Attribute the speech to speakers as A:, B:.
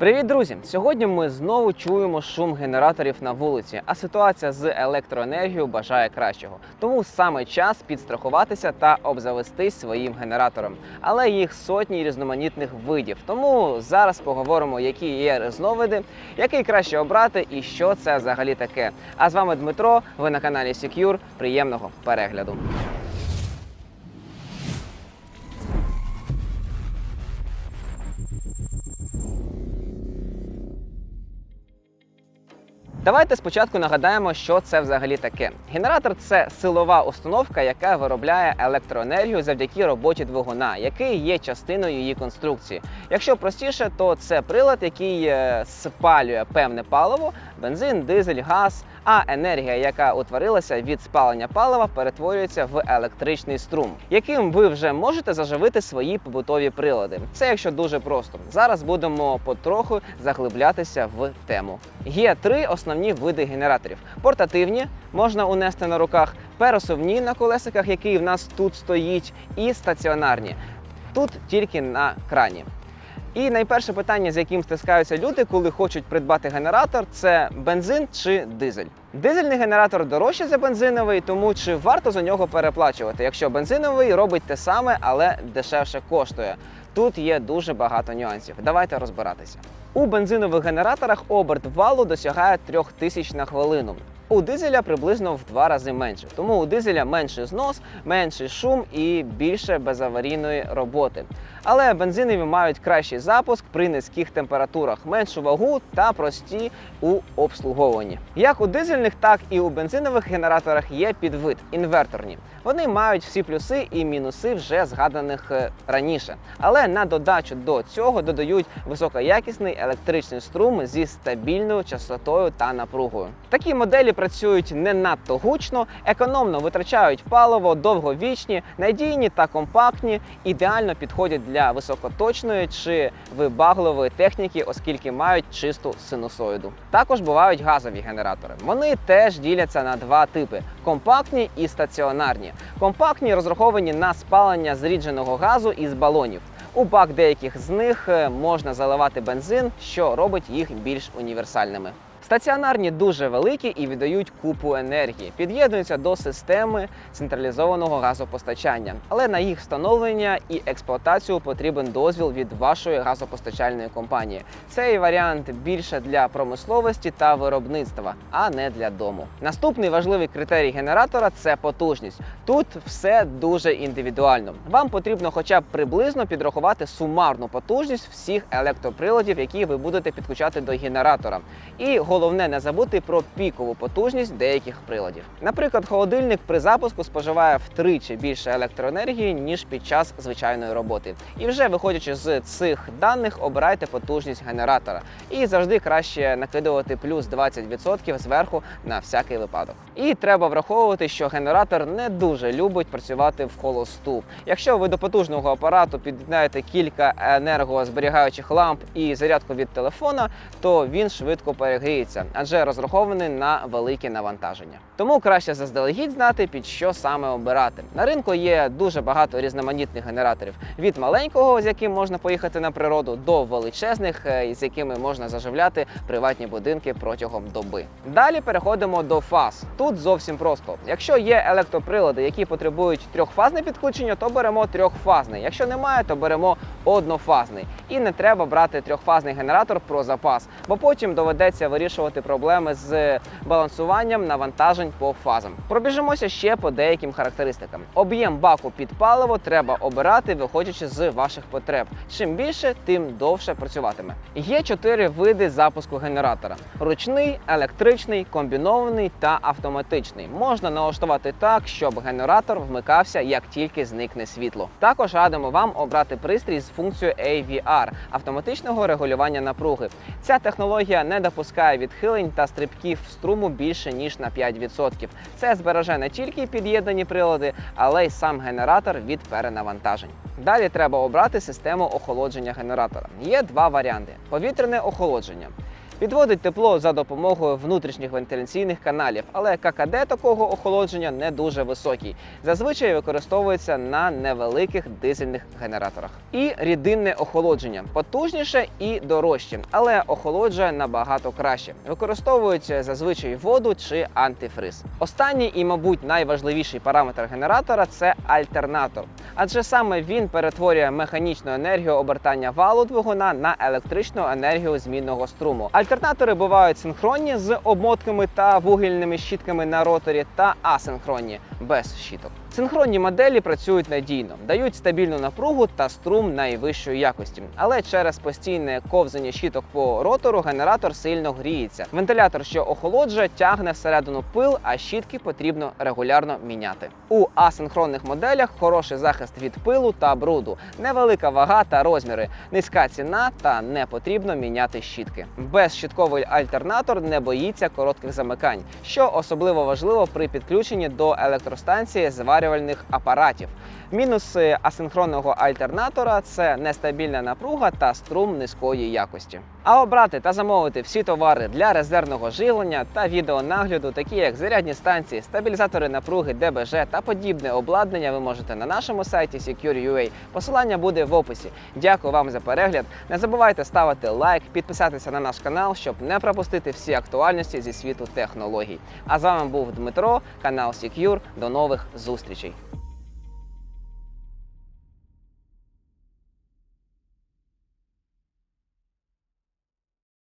A: Привіт, друзі! Сьогодні ми знову чуємо шум генераторів на вулиці, а ситуація з електроенергією бажає кращого. Тому саме час підстрахуватися та обзавестись своїм генератором. Але їх сотні різноманітних видів. Тому зараз поговоримо, які є різновиди, який краще обрати і що це взагалі таке. А з вами Дмитро. Ви на каналі Secure. Приємного перегляду. Давайте спочатку нагадаємо, що це взагалі таке. Генератор це силова установка, яка виробляє електроенергію завдяки роботі двигуна, який є частиною її конструкції. Якщо простіше, то це прилад, який е, спалює певне паливо, бензин, дизель, газ. А енергія, яка утворилася від спалення палива, перетворюється в електричний струм, яким ви вже можете заживити свої побутові прилади. Це якщо дуже просто. Зараз будемо потроху заглиблятися в тему. Є три основні види генераторів: портативні, можна унести на руках, пересувні на колесиках, які в нас тут стоїть, і стаціонарні. Тут тільки на крані. І найперше питання, з яким стискаються люди, коли хочуть придбати генератор, це бензин чи дизель. Дизельний генератор дорожче за бензиновий, тому чи варто за нього переплачувати, якщо бензиновий робить те саме, але дешевше коштує. Тут є дуже багато нюансів. Давайте розбиратися. У бензинових генераторах оберт валу досягає 3000 на хвилину. У дизеля приблизно в два рази менше, тому у дизеля менший знос, менший шум і більше безаварійної роботи. Але бензинові мають кращий запуск при низьких температурах, меншу вагу та прості у обслуговуванні. Як у дизельних, так і у бензинових генераторах є підвид інверторні. Вони мають всі плюси і мінуси вже згаданих е, раніше. Але на додачу до цього додають високоякісний електричний струм зі стабільною частотою та напругою. Такі моделі працюють не надто гучно, економно витрачають паливо, довговічні, надійні та компактні, ідеально підходять для високоточної чи вибагливої техніки, оскільки мають чисту синусоїду. Також бувають газові генератори. Вони теж діляться на два типи: компактні і стаціонарні. Компактні розраховані на спалення зрідженого газу із балонів. У бак деяких з них е, можна заливати бензин, що робить їх більш універсальними. Стаціонарні дуже великі і віддають купу енергії, під'єднуються до системи централізованого газопостачання. Але на їх встановлення і експлуатацію потрібен дозвіл від вашої газопостачальної компанії. Цей варіант більше для промисловості та виробництва, а не для дому. Наступний важливий критерій генератора це потужність. Тут все дуже індивідуально. Вам потрібно хоча б приблизно підрахувати сумарну потужність всіх електроприладів, які ви будете підключати до генератора. І головне не забути про пікову потужність деяких приладів. Наприклад, холодильник при запуску споживає втричі більше електроенергії ніж під час звичайної роботи. І вже виходячи з цих даних, обирайте потужність генератора. І завжди краще накидувати плюс 20% зверху на всякий випадок. І треба враховувати, що генератор не дуже любить працювати в холосту. Якщо ви до потужного апарату під'єднаєте кілька енергозберігаючих ламп і зарядку від телефона, то він швидко перегріється, адже розрахований на велике навантаження. Тому краще заздалегідь знати, під що саме обирати. На ринку є дуже багато різноманітних генераторів від маленького, з яким можна поїхати на природу, до величезних, е, з якими можна заживляти приватні будинки протягом доби. Далі переходимо до фаз. Тут зовсім просто. Якщо є електроприлади, які потребують трьохфазне підключення, то беремо трьохфазний. Якщо немає, то беремо однофазний. І не треба брати трьохфазний генератор про запас, бо потім доведеться вирішувати проблеми з балансуванням навантажень по фазам. Пробіжимося ще по деяким характеристикам. Об'єм баку під паливо треба обирати, виходячи з ваших потреб. Чим більше, тим довше працюватиме. Є чотири види запуску генератора: ручний, електричний, комбінований та автоматичний. Можна налаштувати так, щоб генератор вмикався як тільки зникне світло. Також радимо вам обрати пристрій з функцією AVR автоматичного регулювання напруги. Ця технологія не допускає відхилень та стрибків струму більше ніж на 5%. Це збереже не тільки під'єднані прилади, але й сам генератор від перенавантажень. Далі треба обрати систему охолодження генератора. Є два варіанти: повітряне охолодження. Відводить тепло за допомогою внутрішніх вентиляційних каналів, але ККД такого охолодження не дуже високий. Зазвичай використовується на невеликих дизельних генераторах. І рідинне охолодження потужніше і дорожче, але охолоджує набагато краще. Використовують зазвичай воду чи антифриз. Останній і, мабуть, найважливіший параметр генератора це альтернатор, адже саме він перетворює механічну енергію обертання валу двигуна на електричну енергію змінного струму. Альтернатори бувають синхронні з обмотками та вугільними щітками на роторі, та асинхронні без щіток. Синхронні моделі працюють надійно, дають стабільну напругу та струм найвищої якості. Але через постійне ковзання щіток по ротору генератор сильно гріється. Вентилятор, що охолоджує, тягне всередину пил, а щітки потрібно регулярно міняти. У асинхронних моделях хороший захист від пилу та бруду, невелика вага та розміри, низька ціна та не потрібно міняти щітки. Безщітковий альтернатор не боїться коротких замикань, що особливо важливо при підключенні до електростанції зварювальних апаратів. Мінуси асинхронного альтернатора це нестабільна напруга та струм низької якості. А обрати та замовити всі товари для резервного живлення та відеонагляду, такі як зарядні станції, стабілізатори напруги, ДБЖ та подібне обладнання, ви можете на нашому сайті Secure.ua. Посилання буде в описі. Дякую вам за перегляд. Не забувайте ставити лайк, підписатися на наш канал, щоб не пропустити всі актуальності зі світу технологій. А з вами був Дмитро, канал Secure. До нових зустрічей. യാത്ര ചെയ്യും